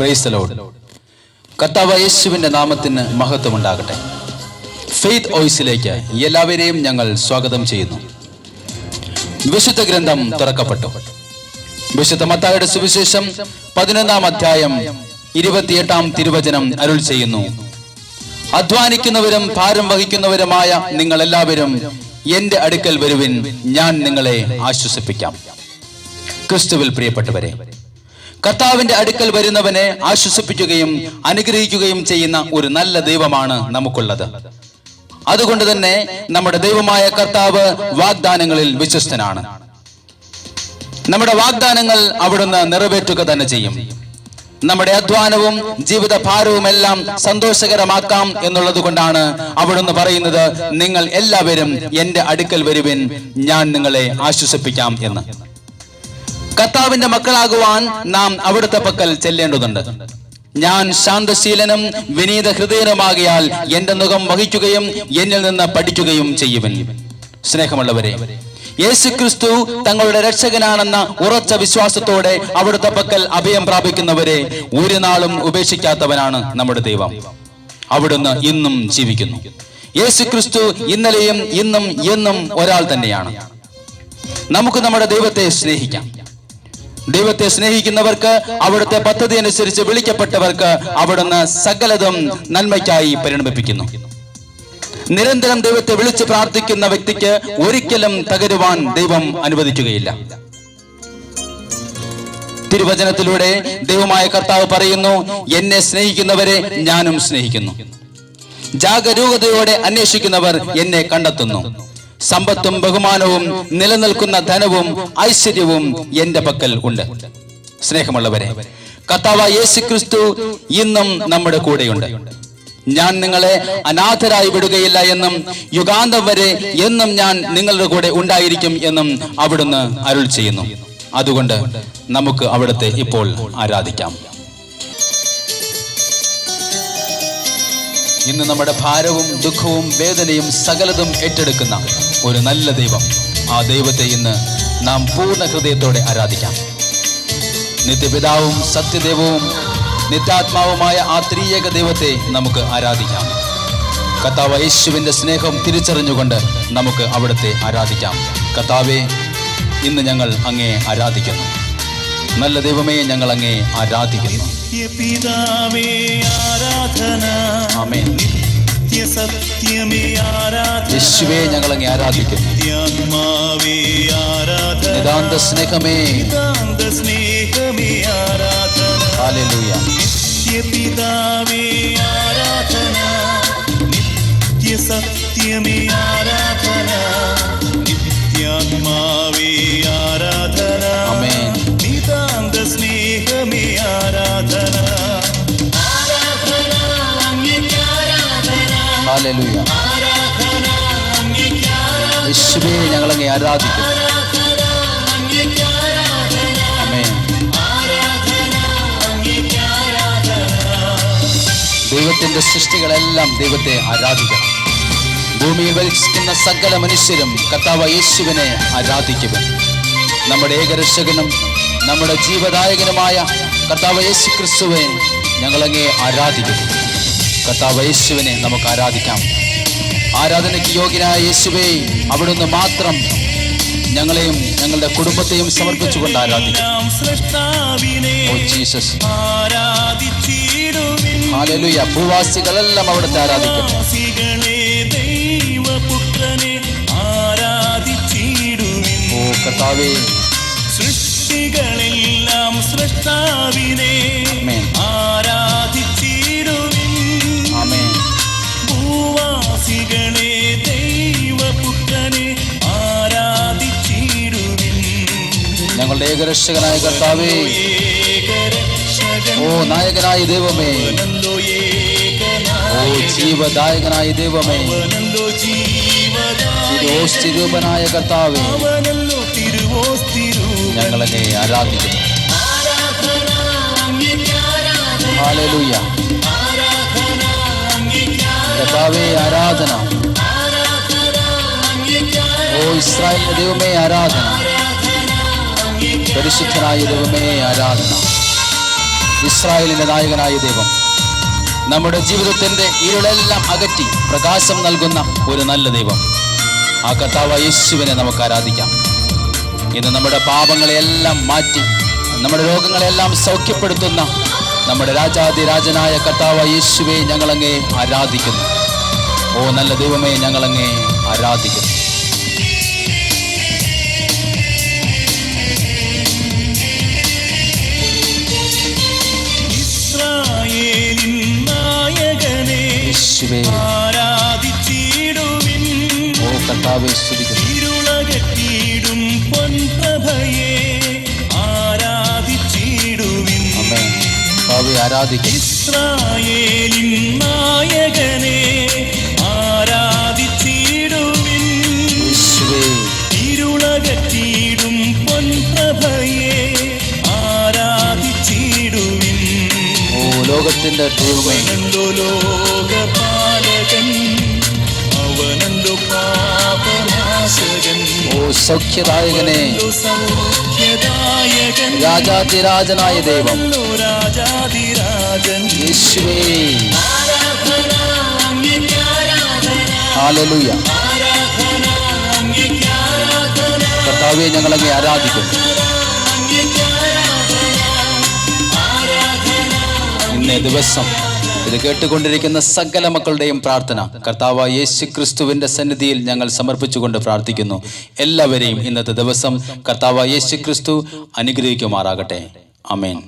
Price load കർത്താവ് യേശുവിന്റെ നാമത്തിന് മഹത്വമുണ്ടാകട്ടെ. ഫെയ്ത്ത് ഓയിസിലേക്ക് എല്ലാവരെയും ഞങ്ങൾ സ്വാഗതം ചെയ്യുന്നു. വിശുദ്ധ ഗ്രന്ഥം തുറക്കപ്പെട്ടു. വിശുദ്ധ മത്തായുടെ സുവിശേഷം പതിനൊന്നാം അധ്യായം ഇരുപത്തിയെട്ടാം തിരുവചനം അരുൾ ചെയ്യുന്നു. അധ്വാനിക്കുന്നവരും ഭാരം വഹിക്കുന്നവരുമായ നിങ്ങൾ എല്ലാവരും എന്റെ അടുക്കൽ വരുവിൻ ഞാൻ നിങ്ങളെ ആശ്വസിപ്പിക്കാം. ക്രിസ്തുവിൽ പ്രിയപ്പെട്ടവരെ കർത്താവിന്റെ അടുക്കൽ വരുന്നവനെ ആശ്വസിപ്പിക്കുകയും അനുഗ്രഹിക്കുകയും ചെയ്യുന്ന ഒരു നല്ല ദൈവമാണ് നമുക്കുള്ളത്. അതുകൊണ്ട് തന്നെ നമ്മുടെ ദൈവമായ കർത്താവ് വാഗ്ദാനങ്ങളിൽ വിശ്വസ്തനാണ്. നമ്മുടെ വാഗ്ദാനങ്ങൾ അവിടുന്ന് നിറവേറ്റുക തന്നെ ചെയ്യും. നമ്മുടെ അധ്വാനവും ജീവിത ഭാരവും എല്ലാം സന്തോഷകരമാക്കാം എന്നുള്ളത് കൊണ്ടാണ് അവിടുന്ന് പറയുന്നത് നിങ്ങൾ എല്ലാവരും എന്റെ അടുക്കൽ വരുവിൻ ഞാൻ നിങ്ങളെ ആശ്വസിപ്പിക്കാം എന്ന്. കർത്താവിന്റെ മക്കളാകുവാൻ നാം അവിടുത്തെ പക്കൽ ചെല്ലേണ്ടതുണ്ട്. ഞാൻ ശാന്തശീലനും വിനീത ഹൃദയനുമാകിയാൽ എന്റെ മുഖം വഹിക്കുകയും എന്നിൽ നിന്ന് പഠിക്കുകയും ചെയ്യുവൻ. സ്നേഹമുള്ളവരെ യേശു ക്രിസ്തു തങ്ങളുടെ രക്ഷകനാണെന്ന ഉറച്ച വിശ്വാസത്തോടെ അവിടുത്തെ പക്കൽ അഭയം പ്രാപിക്കുന്നവരെ ഒരു നാളും ഉപേക്ഷിക്കാത്തവനാണ് നമ്മുടെ ദൈവം. അവിടുന്ന് ഇന്നും ജീവിക്കുന്നു. യേശു ക്രിസ്തു ഇന്നലെയും ഇന്നും എന്നും ഒരാൾ തന്നെയാണ്. നമുക്ക് നമ്മുടെ ദൈവത്തെ സ്നേഹിക്കാം. ദൈവത്തെ സ്നേഹിക്കുന്നവർക്ക് അവിടുത്തെ പദ്ധതി അനുസരിച്ച് വിളിക്കപ്പെട്ടവർക്ക് അവിടുന്ന് സകലതും നന്മയ്ക്കായി പരിണമിപ്പിക്കുന്നു. നിരന്തരം ദൈവത്തെ വിളിച്ച് പ്രാർത്ഥിക്കുന്ന വ്യക്തിക്ക് ഒരിക്കലും തകരുവാൻ ദൈവം അനുവദിക്കുകയില്ല. തിരുവചനത്തിലൂടെ ദൈവമായ കർത്താവ് പറയുന്നു എന്നെ സ്നേഹിക്കുന്നവരെ ഞാനും സ്നേഹിക്കുന്നു. ജാഗരൂകതയോടെ അന്വേഷിക്കുന്നവർ എന്നെ കണ്ടെത്തുന്നു. സമ്പത്തും ബഹുമാനവും നിലനിൽക്കുന്ന ധനവും ഐശ്വര്യവും എന്റെ പക്കൽ ഉണ്ട്. സ്നേഹമുള്ളവരെ കർത്താവ് യേശു ക്രിസ്തു ഇന്നും നമ്മുടെ കൂടെയുണ്ട്. ഞാൻ നിങ്ങളെ അനാഥരായി വിടുകയില്ല എന്നും യുഗാന്തം വരെ എന്നും ഞാൻ നിങ്ങളുടെ കൂടെ ഉണ്ടായിരിക്കും എന്നും അവിടുന്ന് അരുൾ ചെയ്യുന്നു. അതുകൊണ്ട് നമുക്ക് അവിടുത്തെ ഇപ്പോൾ ആരാധിക്കാം. ഇന്ന് നമ്മുടെ ഭാരവും ദുഃഖവും വേദനയും സകലതും ഏറ്റെടുക്കുന്ന ഒരു നല്ല ദൈവം. ആ ദൈവത്തെ ഇന്ന് നാം പൂർണ ഹൃദയത്തോടെ ആരാധിക്കാം. നിത്യപിതാവും സത്യദൈവവും നിത്യാത്മാവുമായ ആ ത്രിയേക ദൈവത്തെ നമുക്ക് ആരാധിക്കാം. കർത്താവ് യേശുവിന്റെ സ്നേഹം തിരിച്ചറിഞ്ഞുകൊണ്ട് നമുക്ക് അവിടുത്തെ ആരാധിക്കാം. കർത്താവെ ഇന്ന് ഞങ്ങൾ അങ്ങേ ആരാധിക്കുന്നു. നല്ല ദൈവമേ ഞങ്ങൾ അങ്ങേ ആരാധിക്കുന്നു. പിതാവേ ആരാധന. യേശുവേ ഞങ്ങൾ അങ്ങ് ആരാധിക്കുന്നു നിതാന്ത സ്നേഹമേ. ഹാലലൂയ. നിത്യപിതാവേ ആരാധന. നിത്യസത്യമേ ആരാധന. ഹാലലൂയ ഞങ്ങൾ അങ്ങേ ആരാധിക്കുന്നു ദൈവത്തിന്റെ സൃഷ്ടികളെല്ലാം ദൈവത്തെ ആരാധിക്കണം. ഭൂമിയിൽ വസിക്കുന്ന സകല മനുഷ്യരും കർത്താവ് യേശുവിനെ ആരാധിക്കുക നമ്മുടെ ഏകരക്ഷകനും നമ്മുടെ ജീവദായകനുമായ കർത്താവ് യേശു ക്രിസ്തുവെ ഞങ്ങളങ്ങേ ആരാധിക്കുന്നു കർത്താവ് യേശുവിനെ നമുക്ക് ആരാധിക്കാം. ആരാധനയ്ക്ക് യോഗ്യനായ യേശുവെ അവിടുന്ന് മാത്രം ഞങ്ങളെയും ഞങ്ങളുടെ കുടുംബത്തെയും സമർപ്പിച്ചുകൊണ്ട് ആരാധിക്കും. ഹാലലുയ ഭൂവാസികളെല്ലാം അവിടുത്തെ ആരാധിച്ചിടുവിൻ. ഓ കർത്താവേ. സൃഷ്ടികളെല്ലാം സൃഷ്ടാവിനെ ആമേൻ. ഞങ്ങളുടെ ഏകരക്ഷകനായ കർത്താവേ ഏകരക്ഷകൻ ഓ നായകനായ ദൈവമേ അവനല്ലോ ഓ ഏകനായകൻ ജീവദായകനായ ദൈവമേ അവനല്ലോ ജീവദായകൻ തിരുവോസ്തിരൂപനായ കർത്താവേ അവനല്ലോ തിരുവോസ്തിരു ഞങ്ങളെ ആരാധിക്കുന്നു ആരാധന അങ്ങേക്ക് ആരാധന ഹാലലൂയ ആരാധന അങ്ങേക്ക് കർത്താവേ ആരാധന ആരാധന അങ്ങേക്ക് ഓ ഇസ്രായേലിന്റെ ദൈവമേ ആരാധന ആരാധന അങ്ങേക്ക് പരിശുദ്ധനായ ദൈവമേ ആരാധന. ഇസ്രായേലിന്റെ നായകനായ ദൈവം നമ്മുടെ ജീവിതത്തിന്റെ ഇരുളെല്ലാം അകറ്റി പ്രകാശം നൽകുന്ന ഒരു നല്ല ദൈവം. ആ കർത്താവ് യേശുവിനെ നമുക്ക് ആരാധിക്കാം. ഇന്ന് നമ്മുടെ പാപങ്ങളെയെല്ലാം മാറ്റി നമ്മുടെ രോഗങ്ങളെല്ലാം സൗഖ്യപ്പെടുത്തുന്ന നമ്മുടെ രാജാതിരാജനായ കർത്താവ് യേശുവെ ഞങ്ങളങ്ങേ ആരാധിക്കുന്നു. ഓ നല്ല ദൈവമേ ഞങ്ങളങ്ങേ ആരാധിക്കുന്നു. കർത്താവെ സ്തുതിക്കുന്നു ഇരുളകറ്റിയിടും പൊൻപ്രഭയെ ആരാധിച്ചിടുവിൻ. അമ്മേ കർത്താവെ ആരാധിക്കുന്നു ഇസ്രായേലിൻ നായകനെ ആരാധിച്ചിടുവിൻ. യേശുവേ. ഇരുളകറ്റിയിടും പൊൻപ്രഭയെ ആരാധിച്ചിടുവിൻ. ഓ ലോകത്തിന്റെ ദൈവമേ. സൗഖ്യദായകനെ. രാജാതിരാജനായ ദൈവം. യേശുവേ. ഹാലലുയ. കർത്താവെ ഞങ്ങളങ്ങെ ആരാധിക്കുന്നു. ഇന്നേ ദിവസം ഇത് കേട്ടുകൊണ്ടിരിക്കുന്ന സകല മക്കളുടെയും പ്രാർത്ഥന കർത്താവ് യേശു ക്രിസ്തുവിന്റെ സന്നിധിയിൽ ഞങ്ങൾ സമർപ്പിച്ചുകൊണ്ട് പ്രാർത്ഥിക്കുന്നു. എല്ലാവരെയും ഇന്നത്തെ ദിവസം കർത്താവ് യേശു ക്രിസ്തു അനുഗ്രഹിക്കുമാറാകട്ടെ. അമേൻ